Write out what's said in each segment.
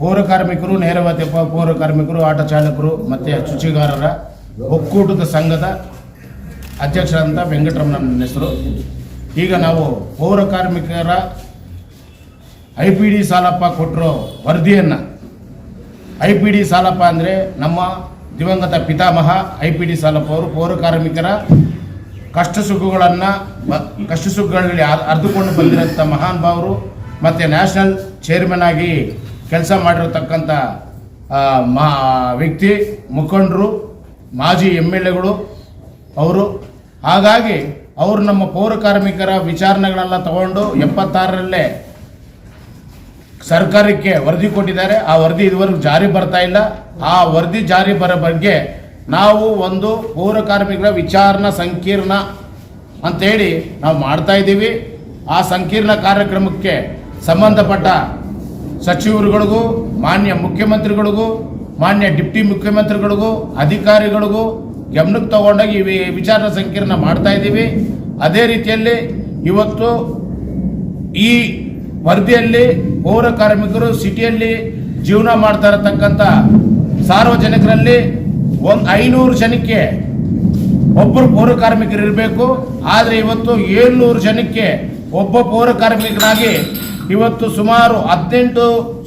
ಪೌರ ಕಾರ್ಮಿಕರು, ನೇರವಾದ ಪೌರ ಕಾರ್ಮಿಕರು, ಆಟೋ ಚಾಲಕರು ಮತ್ತು ಶುಚಿಗಾರರ ಒಕ್ಕೂಟದ ಸಂಘದ ಅಧ್ಯಕ್ಷರಾದಂಥ ವೆಂಕಟರಮಣ ಹೆಸರು. ಈಗ ನಾವು ಪೌರ ಕಾರ್ಮಿಕರ ಐ ಪಿ ಡಿ ಸಾಲಪ್ಪ ಕೊಟ್ಟರು ವರದಿಯನ್ನು, ಐ ಪಿ ಡಿ ಸಾಲಪ್ಪ ಅಂದರೆ ನಮ್ಮ ದಿವಂಗತ ಪಿತಾಮಹ ಐ ಪಿ ಡಿ ಸಾಲಪ್ಪ ಅವರು ಪೌರ ಕಾರ್ಮಿಕರ ಕಷ್ಟ ಸುಖಗಳನ್ನು ಕಷ್ಟ ಸುಖಗಳಲ್ಲಿ ಅರ್- ಅರ್ದುಕೊಂಡು ಬಂದಿರೋಂಥ ಮಹಾನ್ ಭಾವರು ಮತ್ತು ನ್ಯಾಷನಲ್ ಚೇರ್ಮನ್ ಆಗಿ ಕೆಲಸ ಮಾಡಿರತಕ್ಕಂಥ ಮಾ, ವ್ಯಕ್ತಿ, ಮುಖಂಡರು, ಮಾಜಿ ಎಂ ಎಲ್ ಎಗಳು, ಅವರು, ಹಾಗಾಗಿ ಅವರು ನಮ್ಮ ಪೌರ ಕಾರ್ಮಿಕರ ವಿಚಾರಣೆಗಳೆಲ್ಲ ತಗೊಂಡು ಎಪ್ಪತ್ತಾರರಲ್ಲೇ ಸರ್ಕಾರಕ್ಕೆ ವರದಿ ಕೊಟ್ಟಿದ್ದಾರೆ. ಆ ವರದಿ ಇದುವರೆಗೂ ಜಾರಿ ಬರ್ತಾ ಇಲ್ಲ. ಆ ವರದಿ ಜಾರಿ ಬರೋ ಬಗ್ಗೆ ನಾವು ಒಂದು ಪೌರ ಕಾರ್ಮಿಕರ ವಿಚಾರಣ ಸಂಕೀರ್ಣ ಅಂತೇಳಿ ನಾವು ಮಾಡ್ತಾ ಇದ್ದೀವಿ. ಆ ಸಂಕೀರ್ಣ ಕಾರ್ಯಕ್ರಮಕ್ಕೆ ಸಂಬಂಧಪಟ್ಟ ಸಚಿವರುಗಳಿಗೂ, ಮಾನ್ಯ ಮುಖ್ಯಮಂತ್ರಿಗಳಿಗೂ, ಮಾನ್ಯ ಡಿಪ್ಟಿ ಮುಖ್ಯಮಂತ್ರಿಗಳಿಗೂ, ಅಧಿಕಾರಿಗಳಿಗೂ ಗಮನಕ್ಕೆ ತಗೊಂಡಾಗ ಈ ವಿಚಾರ ಸಂಕೀರ್ಣ ಮಾಡ್ತಾ ಇದ್ದೀವಿ. ಅದೇ ರೀತಿಯಲ್ಲಿ ಇವತ್ತು ಈ ವರದಿಯಲ್ಲಿ ಪೌರ ಕಾರ್ಮಿಕರು ಸಿಟಿಯಲ್ಲಿ ಜೀವನ ಮಾಡ್ತಾ ಇರತಕ್ಕಂಥ ಸಾರ್ವಜನಿಕರಲ್ಲಿ ಒಂದು ಐನೂರು ಜನಕ್ಕೆ ಒಬ್ಬರು ಪೌರ ಕಾರ್ಮಿಕರು ಇರಬೇಕು ಆದರೆ ಇವತ್ತು ಏಳ್ನೂರು ಜನಕ್ಕೆ ಒಬ್ಬ ಪೌರ ಕಾರ್ಮಿಕರಾಗಿ ಇವತ್ತು ಸುಮಾರು ಹದಿನೆಂಟು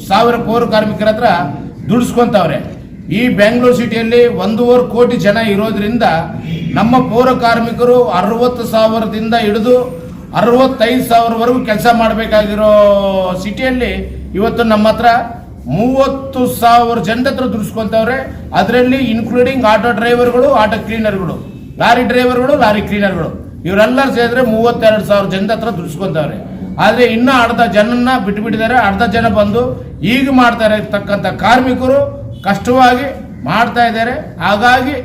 ಸಾವಿರ ಪೌರ ಕಾರ್ಮಿಕರ ಹತ್ರ ದುಡಿಸ್ಕೊಂತವ್ರೆ. ಈ ಬೆಂಗಳೂರು ಸಿಟಿಯಲ್ಲಿ ಒಂದೂವರೆ ಕೋಟಿ ಜನ ಇರೋದ್ರಿಂದ ನಮ್ಮ ಪೌರ ಕಾರ್ಮಿಕರು ಅರವತ್ತು ಸಾವಿರದಿಂದ ಹಿಡಿದು ಅರವತ್ತೈದು ಸಾವಿರವರೆಗೂ ಕೆಲಸ ಮಾಡಬೇಕಾಗಿರೋ ಸಿಟಿಯಲ್ಲಿ ಇವತ್ತು ನಮ್ಮ ಹತ್ರ ಮೂವತ್ತು ಸಾವಿರ ಜನರ ಹತ್ರ ದುಡಿಸ್ಕೊಂತವ್ರೆ. ಅದರಲ್ಲಿ ಇನ್ಕ್ಲೂಡಿಂಗ್ ಆಟೋ ಡ್ರೈವರ್ಗಳು ಆಟೋ ಕ್ಲೀನರ್ಗಳು ಲಾರಿ ಡ್ರೈವರ್ಗಳು ಲಾರಿ ಕ್ಲೀನರ್ಗಳು ಇವರೆಲ್ಲರೂ ಸೇರಿದ್ರೆ ಮೂವತ್ತೆರಡು ಸಾವಿರ ಜನದ ಹತ್ರ ದುಡಿಸ್ಕೊಂತವ್ರೆ. ಆದರೆ ಇನ್ನೂ ಅರ್ಧ ಜನನ್ನ ಬಿಟ್ಬಿಟ್ಟಿದ್ದಾರೆ ಅರ್ಧ ಜನ ಬಂದು ಈಗ ಮಾಡ್ತಾ ಇರತಕ್ಕಂಥ ಕಾರ್ಮಿಕರು ಕಷ್ಟವಾಗಿ ಮಾಡ್ತಾ ಇದ್ದಾರೆ. ಹಾಗಾಗಿ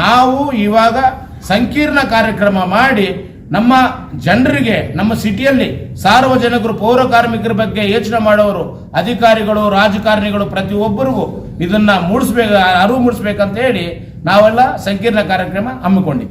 ನಾವು ಇವಾಗ ಸಂಕೀರ್ಣ ಕಾರ್ಯಕ್ರಮ ಮಾಡಿ ನಮ್ಮ ಜನರಿಗೆ, ನಮ್ಮ ಸಿಟಿಯಲ್ಲಿ ಸಾರ್ವಜನಿಕರು, ಪೌರ ಕಾರ್ಮಿಕರ ಬಗ್ಗೆ ಯೋಚನೆ ಮಾಡೋರು ಅಧಿಕಾರಿಗಳು, ರಾಜಕಾರಣಿಗಳು ಪ್ರತಿಯೊಬ್ಬರಿಗೂ ಇದನ್ನ ಮೂಡಿಸ್ಬೇಕು, ಅರಿವು ಮೂಡಿಸ್ಬೇಕಂತ ಹೇಳಿ ನಾವೆಲ್ಲ ಸಂಕೀರ್ಣ ಕಾರ್ಯಕ್ರಮ ಹಮ್ಮಿಕೊಂಡಿದ್ದೀವಿ.